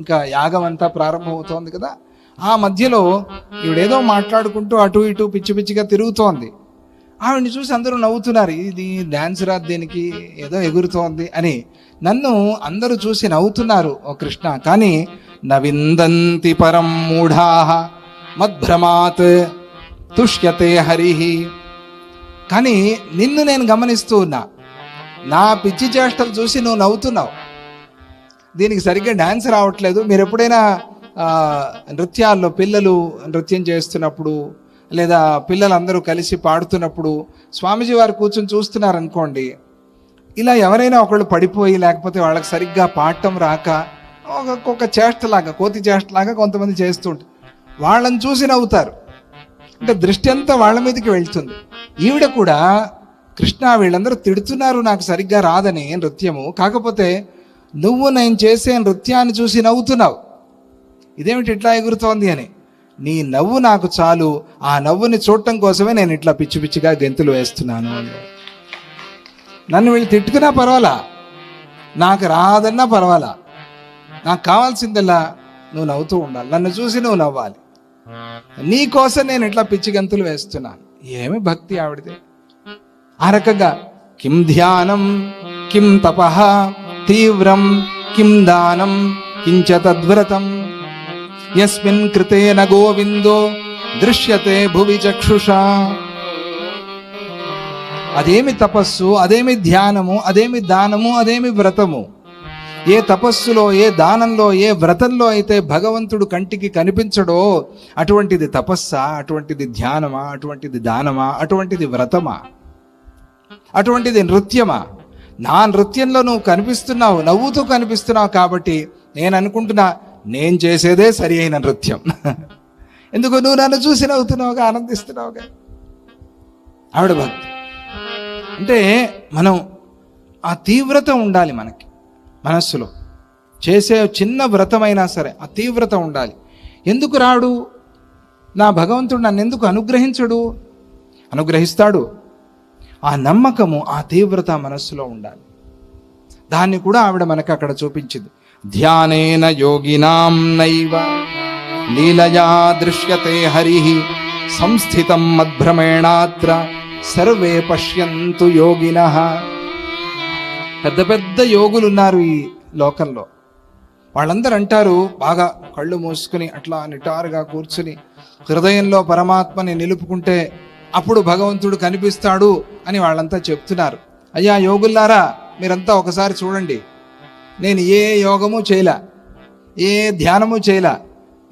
ఇంకా యాగం అంతా ప్రారంభమవుతోంది కదా. ఆ మధ్యలో ఈవిడేదో మాట్లాడుకుంటూ అటు ఇటు పిచ్చి పిచ్చిగా తిరుగుతోంది. ఆవిడని చూసి అందరూ నవ్వుతున్నారు ఇది డ్యాన్స్ రాదు దీనికి ఏదో ఎగురుతోంది అని. నన్ను అందరూ చూసి నవ్వుతున్నారు ఓ కృష్ణ కానీ నవిందంతి పరం మూఢా మద్భ్రమాత్ తుష్యతే హరిహి కానీ నిన్ను నేను గమనిస్తూ ఉన్నా నా పిచ్చి చేష్టలు చూసి నువ్వు నవ్వుతున్నావు. దీనికి సరిగ్గా డ్యాన్స్ రావట్లేదు. మీరు ఎప్పుడైనా నృత్యాల్లో పిల్లలు నృత్యం చేస్తున్నప్పుడు లేదా పిల్లలందరూ కలిసి పాడుతున్నప్పుడు స్వామీజీ వారు కూర్చొని చూస్తున్నారు అనుకోండి ఇలా ఎవరైనా ఒకళ్ళు పడిపోయి లేకపోతే వాళ్ళకి సరిగ్గా పాడటం రాక ఒక ఒక చేష్టలాగా కోతి చేష్టలాగా కొంతమంది చేస్తుంటారు వాళ్ళని చూసి నవ్వుతారు. అంటే దృష్టి అంతా వాళ్ళ మీదకి వెళ్తుంది. ఈవిడ కూడా కృష్ణ వీళ్ళందరూ తిడుతున్నారు నాకు సరిగ్గా రాదని నృత్యము. కాకపోతే నువ్వు నేను చేసే నృత్యాన్ని చూసి నవ్వుతున్నావు. ఇదేమిటి ఇట్లా ఎగురుతోంది అని. నీ నవ్వు నాకు చాలు. ఆ నవ్వుని చూడటం కోసమే నేను ఇట్లా పిచ్చి పిచ్చిగా గెంతులు వేస్తున్నాను నన్ను వీళ్ళు తిట్టుకున్నా పర్వాలా? నాకు రాదన్నా పర్వాలా? నాకు కావాల్సిందల్లా నువ్వు నవ్వుతూ ఉండాలి. నన్ను చూసి నువ్వు నవ్వాలి. నీ కోసం నేను ఇట్లా పిచ్చి గంతులు వేస్తున్నాను. ఏమి భక్తి ఆవిడది. ఆ రకంగా కిం ధ్యానం కిం తప తీవ్రం కిం దానం కించ తద్వ్రతం యస్మిన్ కృతేన గోవిందో దృశ్యతే భువి చక్షుషా అదేమి తపస్సు అదేమి ధ్యానము అదేమి దానము అదేమి వ్రతము? ఏ తపస్సులో ఏ దానంలో ఏ వ్రతంలో అయితే భగవంతుడు కంటికి కనిపించడో అటువంటిది తపస్సా అటువంటిది ధ్యానమా అటువంటిది దానమా అటువంటిది వ్రతమా? అటువంటిది నృత్యమా? నా నృత్యంలో నువ్వు కనిపిస్తున్నావు నవ్వుతూ కనిపిస్తున్నావు కాబట్టి నేను అనుకుంటున్నా నేను చేసేదే సరి అయిన నృత్యం. ఎందుకు నువ్వు నన్ను చూసి నవ్వుతున్నావుగా ఆనందిస్తున్నావుగా? ఆవిడ భక్తి. అంటే మనం ఆ తీవ్రత ఉండాలి మనకి మనస్సులో. చేసే చిన్న వ్రతమైనా సరే ఆ తీవ్రత ఉండాలి. ఎందుకు రాడు? నా భగవంతుడు నన్ను ఎందుకు అనుగ్రహించడు? అనుగ్రహిస్తాడు. ఆ నమ్మకము ఆ తీవ్రత మనస్సులో ఉండాలి. దాన్ని కూడా ఆవిడ మనకు అక్కడ చూపించింది. ధ్యానేన యోగినాం నైవ లీలయా దృశ్యతే హరి సంస్థితం మద్భ్రమేణాత్ర సర్వే పశ్యంతు యోగిన. పెద్ద పెద్ద యోగులు ఉన్నారు ఈ లోకంలో. వాళ్ళందరూ అంటారు బాగా కళ్ళు మూసుకుని అట్లా నిటారుగా కూర్చుని హృదయంలో పరమాత్మని నిలుపుకుంటే అప్పుడు భగవంతుడు కనిపిస్తాడు అని వాళ్ళంతా చెప్తున్నారు. అయ్యా యోగుల్లారా మీరంతా ఒకసారి చూడండి. నేను ఏ యోగము చేయలా? ఏ ధ్యానము చేయలా?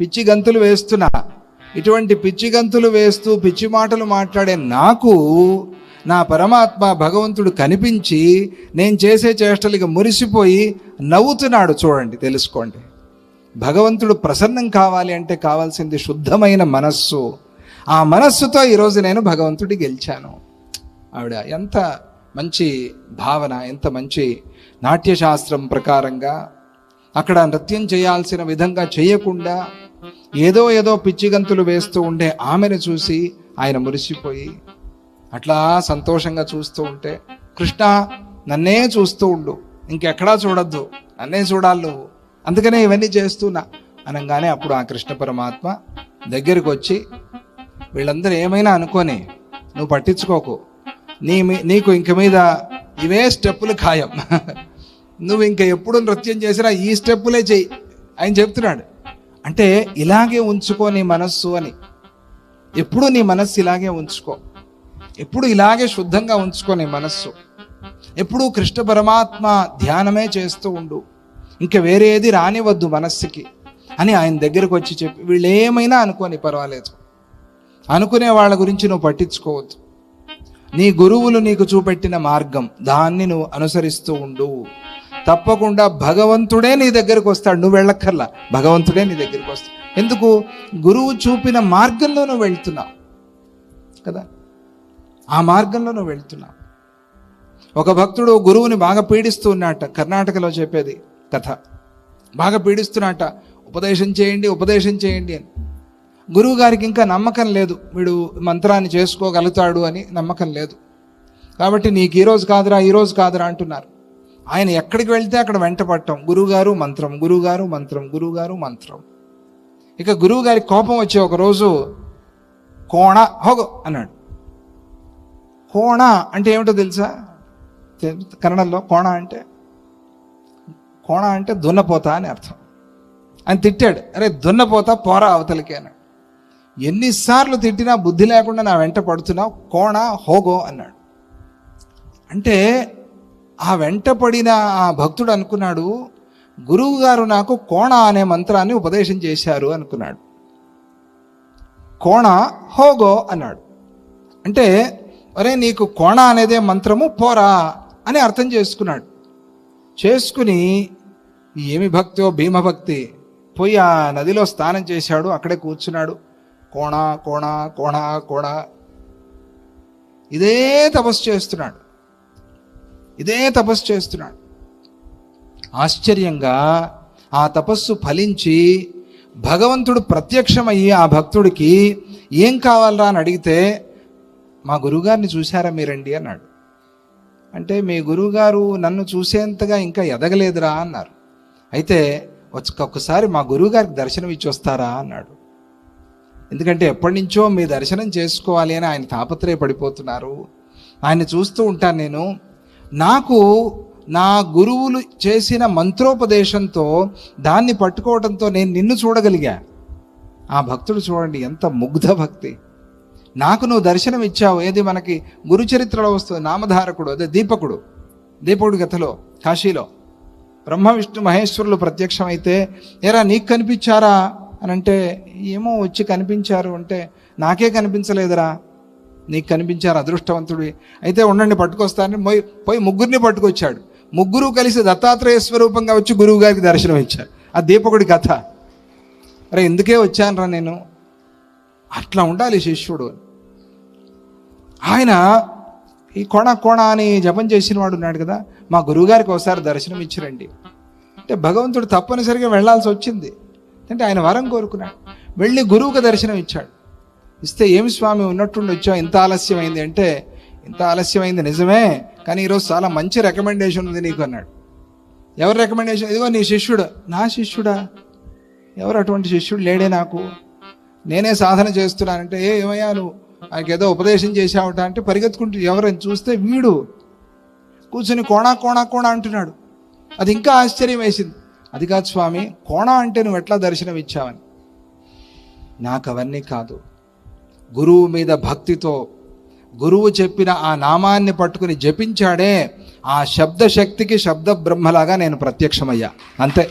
పిచ్చి గంతులు వేస్తున్నా. ఇటువంటి పిచ్చి గంతులు వేస్తూ పిచ్చి మాటలు మాట్లాడే నాకు నా పరమాత్మ భగవంతుడు కనిపించి నేను చేసే చేష్టలకి మురిసిపోయి నవ్వుతున్నాడు చూడండి తెలుసుకోండి. భగవంతుడు ప్రసన్నం కావాలి అంటే కావాల్సింది శుద్ధమైన మనస్సు. ఆ మనస్సుతో ఈరోజు నేను భగవంతుడి గెలిచాను. ఆవిడ ఎంత మంచి భావన ఎంత మంచి నాట్యశాస్త్రం ప్రకారంగా అక్కడ నృత్యం చేయాల్సిన విధంగా చేయకుండా ఏదో ఏదో పిచ్చిగంతులు వేస్తూ ఉండే ఆమెను చూసి ఆయన మురిసిపోయి అట్లా సంతోషంగా చూస్తూ ఉంటే కృష్ణ నన్నే చూస్తూ ఉండు. ఇంకెక్కడా చూడొద్దు. నన్నే చూడాలి నువ్వు. అందుకనే ఇవన్నీ చేస్తున్నా. అనగానే అప్పుడు ఆ కృష్ణ పరమాత్మ దగ్గరికి వచ్చి వీళ్ళందరూ ఏమైనా అనుకోని నువ్వు పట్టించుకోకు. నీ మీ- నీకు ఇంక మీద ఇవే స్టెప్పులు ఖాయం. నువ్వు ఇంక ఎప్పుడు నృత్యం చేసినా ఈ స్టెప్పులే చెయ్యి. ఆయన చెప్తున్నాడు. అంటే ఇలాగే ఉంచుకో నీ మనస్సు అని. ఎప్పుడు నీ మనస్సు ఇలాగే ఉంచుకో. ఎప్పుడు ఇలాగే శుద్ధంగా ఉంచుకో నీ మనస్సు. ఎప్పుడు కృష్ణ పరమాత్మ ధ్యానమే చేస్తూ ఉండు. ఇంకా వేరేది రానివద్దు మనస్సుకి అని ఆయన దగ్గరకు వచ్చి చెప్పి వీళ్ళు ఏమైనా అనుకోని పర్వాలేదు. అనుకునే వాళ్ళ గురించి నువ్వు పట్టించుకోవద్దు. నీ గురువులు నీకు చూపెట్టిన మార్గం దాన్ని నువ్వు అనుసరిస్తూ ఉండు. తప్పకుండా భగవంతుడే నీ దగ్గరకు వస్తాడు. నువ్వు వెళ్ళక్కర్లా. భగవంతుడే నీ దగ్గరికి వస్తాడు. ఎందుకు? గురువు చూపిన మార్గంలో నువ్వు వెళ్తున్నావు. కదా? ఆ మార్గంలో నువ్వు వెళ్తున్నావు. ఒక భక్తుడు గురువుని బాగా పీడిస్తూ ఉన్నాట. కర్ణాటకలో చెప్పేది కథ. బాగా పీడిస్తున్నాట. ఉపదేశం చేయండి ఉపదేశం చేయండి అని. గురువు గారికి ఇంకా నమ్మకం లేదు. వీడు మంత్రాన్ని చేసుకోగలుగుతాడు అని నమ్మకం లేదు. కాబట్టి నీకు ఈరోజు కాదురా ఈరోజు కాదురా అంటున్నారు. ఆయన ఎక్కడికి వెళ్తే అక్కడ వెంట గురువుగారు మంత్రం గురువుగారు మంత్రం గురువుగారు మంత్రం. ఇక గురువు గారి కోపం వచ్చే ఒకరోజు కోణ హోగో అన్నాడు. కోణ అంటే ఏమిటో తెలుసా? కన్నడలో కోణ అంటే కోణ అంటే దున్నపోతా అని అర్థం. అని తిట్టాడు. అరే దున్నపోతా పోరా అవతలికి అన్నాడు. ఎన్నిసార్లు తిట్టినా బుద్ధి లేకుండా నా వెంట పడుతున్నావు కోణ హోగో అన్నాడు. అంటే ఆ వెంట పడిన ఆ భక్తుడు అనుకున్నాడు గురువు గారు నాకు కోణ అనే మంత్రాన్ని ఉపదేశం చేశారు అనుకున్నాడు. కోణ హోగో అన్నాడు. అంటే అరే నీకు కోణ అనేదే మంత్రము పోరా అని అర్థం చేసుకున్నాడు. చేసుకుని ఏమి భక్తో భీమభక్తి పోయి ఆ నదిలో స్నానం చేశాడు అక్కడే కూర్చున్నాడు. కోణ కోణ కోణ కోణ. ఇదే తపస్సు చేస్తున్నాడు. ఇదే తపస్సు చేస్తున్నాడు. ఆశ్చర్యంగా ఆ తపస్సు ఫలించి భగవంతుడు ప్రత్యక్షమయ్యి ఆ భక్తుడికి ఏం కావాలరా అని అడిగితే మా గురువుగారిని చూశారా మీరండి? అన్నాడు. అంటే మీ గురువుగారు నన్ను చూసేంతగా ఇంకా ఎదగలేదురా అన్నారు. అయితే వచ్చి- మా గురువుగారికి దర్శనం ఇచ్చి వస్తారా అన్నాడు. ఎందుకంటే ఎప్పటి నుంచో మీ దర్శనం చేసుకోవాలి అని ఆయన తాపత్రయపడిపోతున్నారు. ఆయన చూస్తూ ఉంటాను నేను నాకు నా గురువులు చేసిన మంత్రోపదేశంతో దాన్ని పట్టుకోవడంతో నేను నిన్ను చూడగలిగా. ఆ భక్తుడు చూడండి ఎంత ముగ్ధ భక్తి. నాకు నువ్వు దర్శనం ఇచ్చావు ఏది మనకి గురు చరిత్రలో వస్తుంది నామధారకుడు అదే దీపకుడు దీపకుడి కథలో కాశీలో. బ్రహ్మ విష్ణు మహేశ్వరులు ప్రత్యక్షమైతే ఎరా నీకు కనిపించారా? అని అంటే ఏమో వచ్చి కనిపించారు అంటే నాకే కనిపించలేదురా. నీకు కనిపించారు అదృష్టవంతుడి. అయితే ఉండండి పట్టుకొస్తానని పోయి పోయి ముగ్గురిని పట్టుకొచ్చాడు. ముగ్గురు కలిసి దత్తాత్రేయ స్వరూపంగా వచ్చి గురువు గారికి దర్శనం ఇచ్చారు. ఆ దీపకుడి కథ. అరే ఎందుకే వచ్చానురా నేను? అట్లా ఉండాలి శిష్యుడు. ఆయన ఈ కోణ కోణ అని జపం చేసిన వాడు ఉన్నాడు కదా మా గురువుగారికి ఒకసారి దర్శనం ఇచ్చిరండి. అంటే భగవంతుడు తప్పనిసరిగా వెళ్ళాల్సి వచ్చింది. అంటే ఆయన వరం కోరుకున్నాడు. వెళ్ళి గురువుకు దర్శనం ఇచ్చాడు. ఇస్తే ఏమి స్వామి ఉన్నట్టుండి వచ్చావు? ఇంత ఆలస్యమైంది అంటే ఇంత ఆలస్యమైంది నిజమే కానీ ఈరోజు చాలా మంచి రికమెండేషన్ ఉంది నీకు అన్నాడు. ఎవరు రికమెండేషన్ ఇదిగో నీ శిష్యుడు. నా శిష్యుడా? ఎవరు అటువంటి శిష్యుడు? లేడే నాకు. నేనే సాధన చేస్తున్నానంటే ఏ ఏమయ్యా నువ్వు? ఆయనకి ఏదో ఉపదేశం చేశావుట అంటే పరిగెత్తుకుంటూ ఎవరని చూస్తే వీడు. కూర్చుని కోణా కోణా కోణా అంటున్నాడు. అది ఇంకా ఆశ్చర్యం వేసింది. అది కాదు స్వామి కోణ అంటే నువ్వు ఎట్లా దర్శనం ఇచ్చావని నాకు అవన్నీ కాదు. గురువు మీద భక్తితో గురువు చెప్పిన ఆ నామాన్ని పట్టుకుని జపించాడే ఆ శబ్ద శక్తికి శబ్ద బ్రహ్మలాగా నేను ప్రత్యక్షమయ్యా. అంతే.